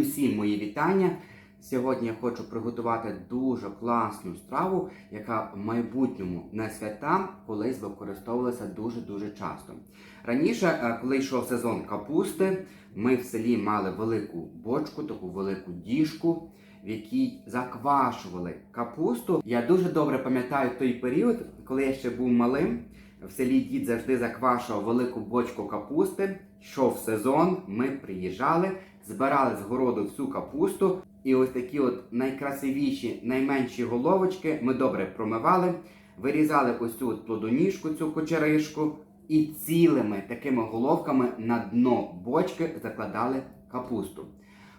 Усім мої вітання. Сьогодні я хочу приготувати дуже класну страву, яка в майбутньому на свята колись використовувалася дуже-дуже часто. Раніше, е, коли йшов сезон капусти, ми в селі мали велику бочку, таку велику діжку, в якій заквашували капусту. Я дуже добре пам'ятаю той період, коли я ще був малим. В селі дід завжди заквашував велику бочку капусти. Йшов сезон, ми приїжджали, збирали з городу всю капусту. І ось такі от найкрасивіші, найменші головочки ми добре промивали, вирізали ось цю от плодоніжку, цю кочеришку, і цілими такими головками на дно бочки закладали капусту,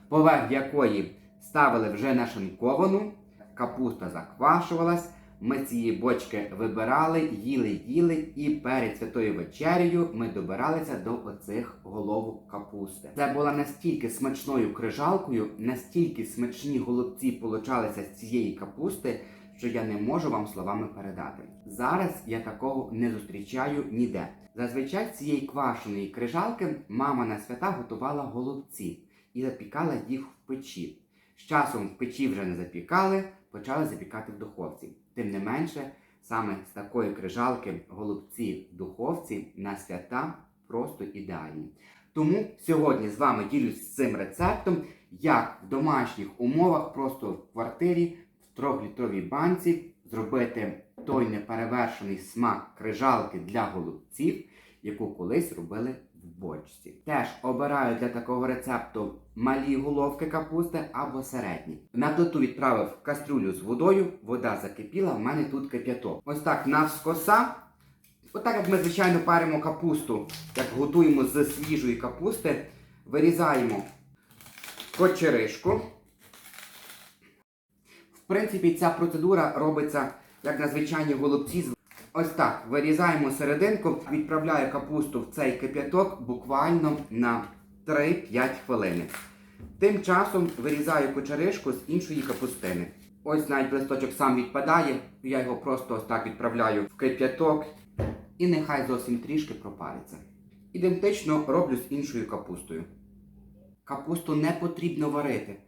поверх якої ставили вже нашинковану, капуста заквашувалась. Ми цієї бочки вибирали, їли, їли, і перед святою вечерею ми добиралися до оцих головок капусти. Це була настільки смачною крижалкою, настільки смачні голубці получалися з цієї капусти, що я не можу вам словами передати. Зараз я такого не зустрічаю ніде. Зазвичай цієї квашеної крижалки мама на свята готувала голубці і запікала їх в печі. З часом в печі вже не запікали, почали запікати в духовці. Тим не менше, саме з такої крижалки голубці в духовці на свята просто ідеальні. Тому сьогодні з вами ділюсь цим рецептом, як в домашніх умовах, просто в квартирі, в трьохлітровій банці зробити той неперевершений смак крижалки для голубців, яку колись робили бочці. Теж обираю для такого рецепту малі головки капусти або середні. На плиту відправив кастрюлю з водою, вода закипіла, в мене тут кип'яток. Ось так навскоса. Отак, як ми звичайно паримо капусту, як готуємо з свіжої капусти, вирізаємо кочеришку. В принципі, ця процедура робиться як на звичайні голубці. Ось так вирізаємо серединку, відправляю капусту в цей кип'яток буквально на 3-5 хвилин. Тим часом вирізаю кочеришку з іншої капустини. Ось навіть листочок сам відпадає, я його просто ось так відправляю в кип'яток і нехай зовсім трішки пропариться. Ідентично роблю з іншою капустою. Капусту не потрібно варити.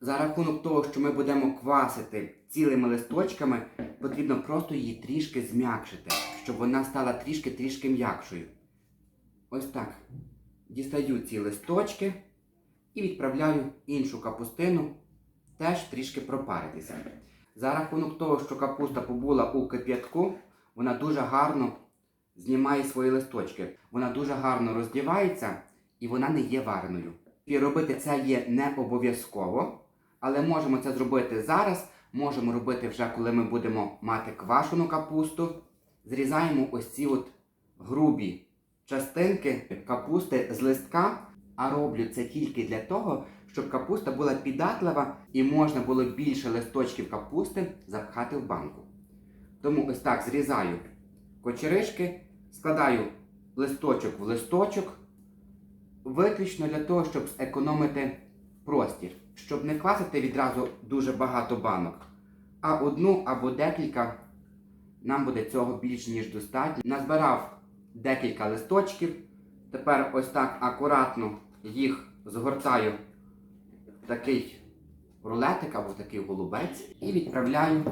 За рахунок того, що ми будемо квасити цілими листочками, потрібно просто її трішки зм'якшити, щоб вона стала трішки-трішки м'якшою. Ось так. Дістаю ці листочки і відправляю іншу капустину теж трішки пропаритися. За рахунок того, що капуста побула у кип'ятку, вона дуже гарно знімає свої листочки. Вона дуже гарно роздівається і вона не є вареною. І робити це є не обов'язково, але можемо це зробити зараз. Можемо робити вже, коли ми будемо мати квашену капусту. Зрізаємо ось ці от грубі частинки капусти з листка, а роблю це тільки для того, щоб капуста була піддатлива і можна було більше листочків капусти запхати в банку. Тому ось так зрізаю кочеришки, складаю листочок в листочок, виключно для того, щоб зекономити простір, щоб не квасити відразу дуже багато банок, а одну або декілька нам буде цього більш ніж достатньо. Назбирав декілька листочків. Тепер ось так акуратно їх згортаю в такий рулетик або такий голубець і відправляю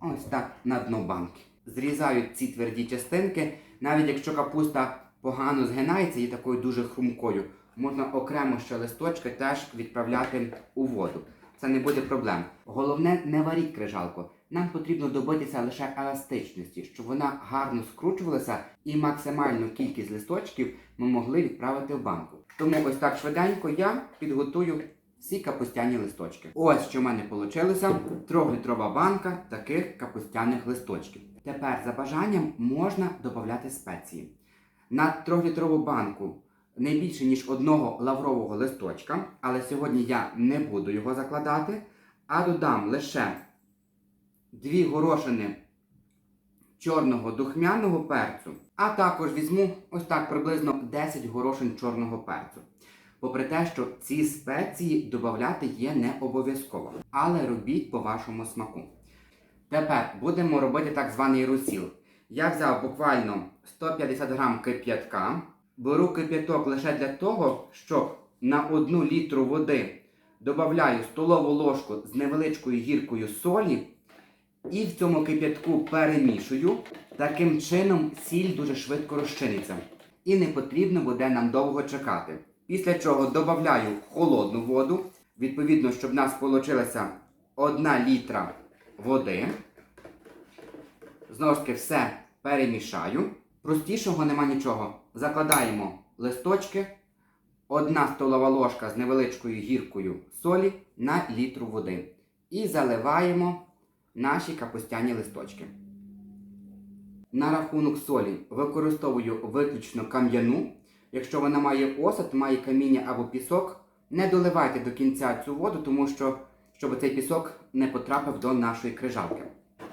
ось так на дно банки. Зрізаю ці тверді частинки, навіть якщо капуста погано згинається і такою дуже хрумкою, можна окремо ще листочки теж відправляти у воду. Це не буде проблем. Головне, не варіть крижалку. Нам потрібно добитися лише еластичності, щоб вона гарно скручувалася і максимальну кількість листочків ми могли відправити в банку. Тому ось так швиденько я підготую всі капустяні листочки. Ось що в мене вийшло. Трьохлітрова банка таких капустяних листочків. Тепер за бажанням можна додати спеції. На трьохлітрову банку не більше, ніж одного лаврового листочка, але сьогодні я не буду його закладати, а додам лише дві горошини чорного духмяного перцю, а також візьму ось так приблизно 10 горошин чорного перцю. Попри те, що ці спеції додати є не обов'язково, але робіть по вашому смаку. Тепер будемо робити так званий русіл. Я взяв буквально 150 грам кип'ятка. Беру кип'яток лише для того, щоб на 1 літру води додаю столову ложку з невеличкою гіркою солі і в цьому кип'ятку перемішую. Таким чином сіль дуже швидко розчиниться. І не потрібно буде нам довго чекати. Після чого додаю холодну воду. Відповідно, щоб в нас вийшла 1 літра води. Знову ж таки, все перемішаю. Простішого нема нічого. Закладаємо листочки, одна столова ложка з невеличкою гіркою солі на літру води. І заливаємо наші капустяні листочки. На рахунок солі використовую виключно кам'яну. Якщо вона має осад, має каміння або пісок, не доливайте до кінця цю воду, тому що щоб цей пісок не потрапив до нашої крижалки.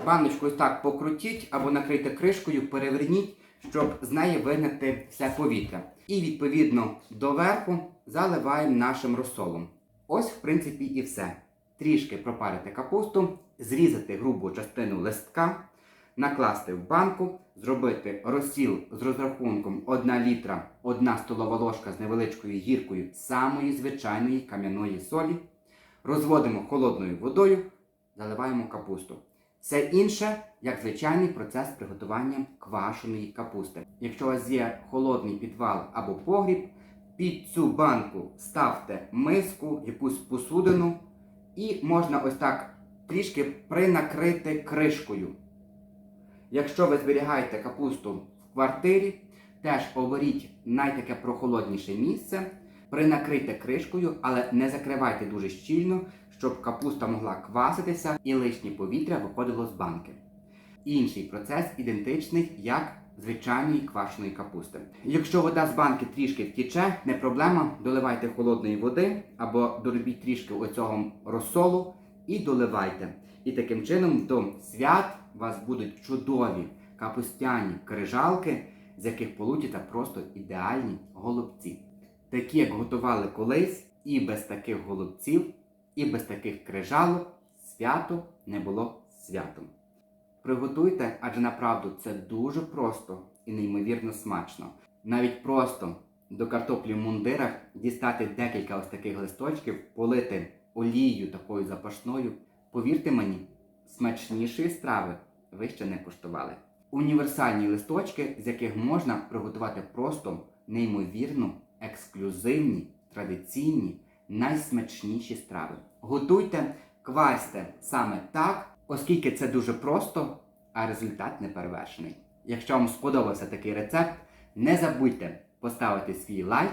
Баночку ось так покрутіть або накрийте кришкою, переверніть, щоб з неї вигнати все повітря. І відповідно доверху заливаємо нашим розсолом. Ось, в принципі, і все. Трішки пропарити капусту, зрізати грубу частину листка, накласти в банку, зробити розсіл з розрахунком 1 літра, 1 столова ложка з невеличкою гіркою самої звичайної кам'яної солі. Розводимо холодною водою, заливаємо капусту. Все інше, як звичайний процес приготування квашеної капусти. Якщо у вас є холодний підвал або погріб, під цю банку ставте миску, якусь посудину, і можна ось так трішки принакрити кришкою. Якщо ви зберігаєте капусту в квартирі, теж оберіть найтаке прохолодніше місце, принакрийте кришкою, але не закривайте дуже щільно, щоб капуста могла кваситися і лишнє повітря виходило з банки. Інший процес ідентичний як звичайної квашеної капусти. Якщо вода з банки трішки втіче, не проблема, доливайте холодної води або доробіть трішки оцього розсолу і доливайте. І таким чином до свят у вас будуть чудові капустяні крижалки, з яких получаться просто ідеальні голубці. Такі, як готували колись, і без таких голубців, і без таких крижалок свято не було святом. Приготуйте, адже направду це дуже просто і неймовірно смачно. Навіть просто до картоплі в мундирах дістати декілька ось таких листочків, полити олією такою запашною. Повірте мені, смачнішої страви ви ще не куштували. Універсальні листочки, з яких можна приготувати просто неймовірно ексклюзивні, традиційні, найсмачніші страви. Готуйте, квасьте саме так, оскільки це дуже просто, а результат не перевершений. Якщо вам сподобався такий рецепт, не забудьте поставити свій лайк.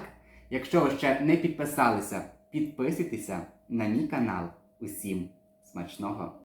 Якщо ви ще не підписалися, підписуйтеся на мій канал. Усім смачного!